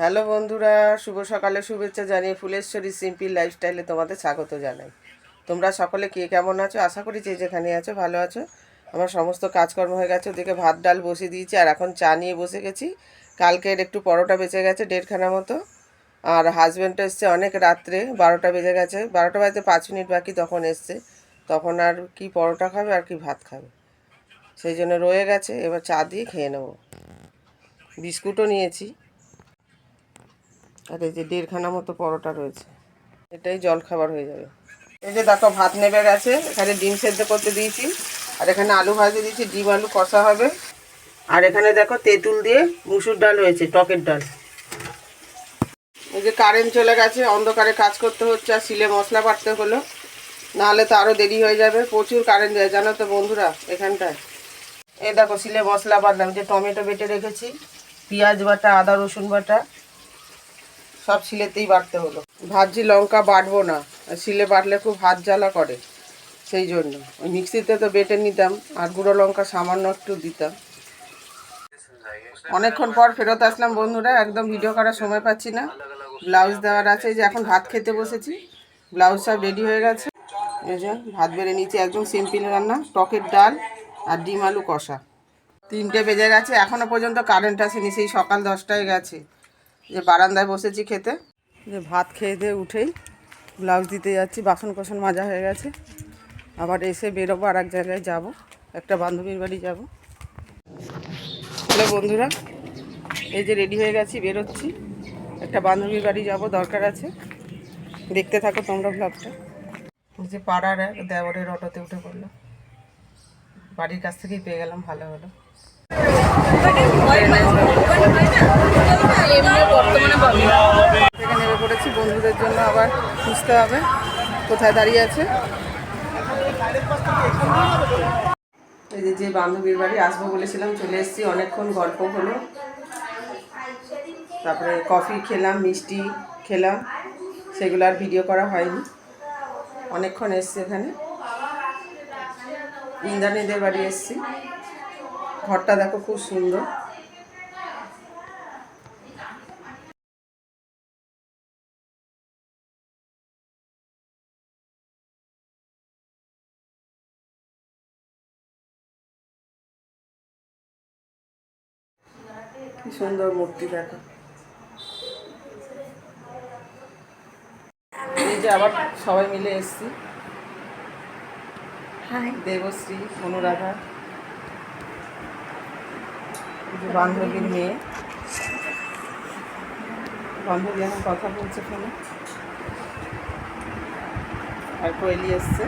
Hello বন্ধুরা, শুভ সকালে শুভেচ্ছা জানিয়ে ফুলেশ্বরী সিম্পল লাইফস্টাইলে তোমাদের স্বাগত জানাই। তোমরা সকলে কে কেমন আছো? আশা করি যে যেখানে আছো ভালো আছো। আমার সমস্ত কাজকর্ম হয়ে গেছে, ওদিকে ভাত ডাল বসিয়ে দিয়েছি আর এখন চা নিয়ে বসে গেছি। কালকের একটু পরোটা বেঁচে গেছে দেড়খানা মতো। আর হাজব্যান্ড এসছে অনেক রাত্রে, বারোটা বেজে গেছে। বারোটা বাজতে পাঁচ মিনিট বাকি তখন এসছে। তখন আর কি পরোটা খাবে আর কি ভাত খাবে। সেই জন্য রয়ে গেছে, এবার চা দিয়ে খেয়ে নেব। বিস্কুটও নিয়েছি। আর এই যে দেড়খানা মতো পরোটা রয়েছে। এটাই জল খাবার হয়ে যাবে। এই যে দেখো, ভাত নেবে গেছে। এখানে ডিম সেদ্ধ করতে দিয়েছি। আর এখানে আলু ভাজে দিয়েছি। ডিম, আলু কষা হবে। আর এখানে দেখো, তেঁতুল দিয়ে মুসুর ডাল হয়েছে টকের ডাল। এই যে কারেন্ট চলে গেছে, অন্ধকারে কাজ করতে হচ্ছে, আর সিলে মশলা বাটতে হলো। নাহলে তো আরও দেরি হয়ে যাবে। প্রচুর কারেন্ট যায়, জানো তো বন্ধুরা, এখানটায়। এই দেখো সিলে মশলা বাটলাম যে টমেটো বেটে রেখেছি। পেঁয়াজ বাটা, আদা, রসুন বাটা। সব শিলেতেই বাটতে হলো। ভাজি লঙ্কা বাটবো না শিলে বাটলে খুব হাত জ্বালা করে, সেই জন্য। ওই মিক্সিতে তো বেটে নিতাম, আর গুঁড়ো লঙ্কা সামান্য একটু দিতাম। অনেকক্ষণ পর ফেরত আসলাম বন্ধুরা, একদম ভিডিও করার সময় পাচ্ছি না। ব্লাউজ দেওয়ার আছে, যে এখন ভাত খেতে বসেছি। ব্লাউজ সব রেডি হয়ে গেছে। এই ভাত বেড়ে নিচে একদম সিম্পল রান্না, টকের ডাল আর ডিম আলু কষা। তিনটে বেজে গেছে, এখনও পর্যন্ত কারেন্ট আসেনি, সেই সকাল দশটায় গেছে। যে বারান্দায় বসেছি খেতে। যে ভাত খেয়ে দিয়ে উঠেই ব্লাউজ দিতে যাচ্ছি বাসন কোসন মাজা হয়ে গেছে। আবার এসে বেরোবো আর এক জায়গায় যাব, একটা বান্ধবীর বাড়ি যাব। হ্যালো বন্ধুরা, এই যে রেডি হয়ে গেছি, বেরোচ্ছি। একটা বান্ধবীর বাড়ি যাব, দরকার আছে। দেখতে থাকো তোমরা ব্লগটা। যে পাড়ার এক দেওয়ারের অটোতে উঠে পড়ল। বাড়ির কাছ থেকেই পেয়ে গেলাম, ভালো হলো। পড়েছি, বন্ধুদের জন্য আবার খুঁজতে হবে, কোথায় দাঁড়িয়ে আছে। এই যে যে বান্ধবীর বাড়ি, আসব বলেছিলাম, চলে এসেছি, অনেকক্ষণ গল্প হলো। তারপরে কফি খেলাম, মিষ্টি খেলাম, সেগুলো আর ভিডিও করা হয়নি। অনেকক্ষণ এসছি এখানে। ইন্দ্রাণীদের বাড়ি এসছি। ঘরটা দেখো খুব সুন্দর। কি সুন্দর মূর্তি দেখো। এই যে আবার সবাই মিলে এসছি। দেবশ্রী অনুরাধা বান্ধবীর মেয়ে। বান্ধবী এখন কথা বলছে ফোনে। আর কোয়েলি এসছে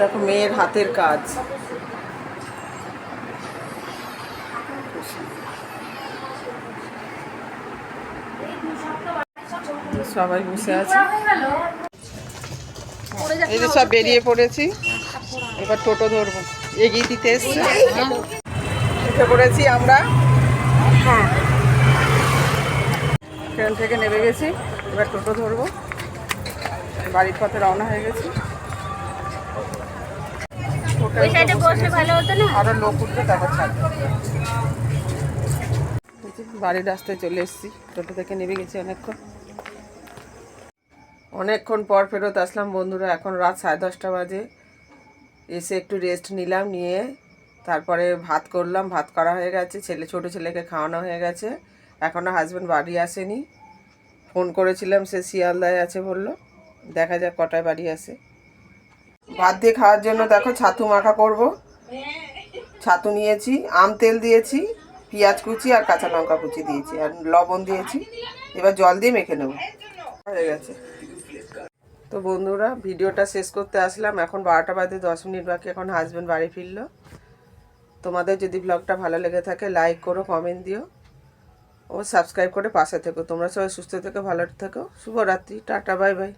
দেখো মেয়ের হাতের কাজ। সবাই বসে আছে। এই যে সব বেরিয়ে পড়েছি। এবার টোটো ধরবো। এগিয়ে দিতে এসছে। উঠে পড়েছি আমরা। ট্রেন থেকে নেমে গেছি। এবার টোটো ধরবো। বাড়ির পথে রওনা হয়ে গেছি। আরও লোক উঠবে তারপর ছাড়বে। বাড়ির রাস্তায় চলে এসেছি। টোটো থেকে নেমে গেছি অনেকক্ষণ। অনেকক্ষণ পর ফেরত আসলাম বন্ধুরা। এখন রাত সাড়ে দশটা বাজে। এসে একটু রেস্ট নিলাম, নিয়ে তারপরে ভাত করলাম, ভাত করা হয়ে গেছে, ছেলে, ছোট ছেলেকে খাওয়ানো হয়ে গেছে। এখনও হাজব্যান্ড বাড়ি আসেনি। ফোন করেছিলাম, সে শিয়ালদায় আছে বলল। দেখা যাক কটায় বাড়ি আসে। ভাত দিয়ে খাওয়ার জন্য দেখো ছাতু মাখা করব। ছাতু নিয়েছি, আম তেল দিয়েছি, পেঁয়াজ কুচি আর কাঁচা লঙ্কা কুচি দিয়েছি, আর লবণ দিয়েছি। এবার জল দিয়ে মেখে নেব। হয়ে গেছে। তো বন্ধুরা, ভিডিওটা শেষ করতে আসলাম। এখন বারোটা বাজে, দশ মিনিট বাকি। এখন হাজব্যান্ড বাড়ি ফিরলো। তোমাদের যদি ব্লগটা ভালো লেগে থাকে লাইক করো কমেন্ট দিও। ও সাবস্ক্রাইব করে পাশে থেকো। তোমরা সবাই সুস্থ থেকো, ভালো থেকো। শুভরাত্রি। Tata bye bye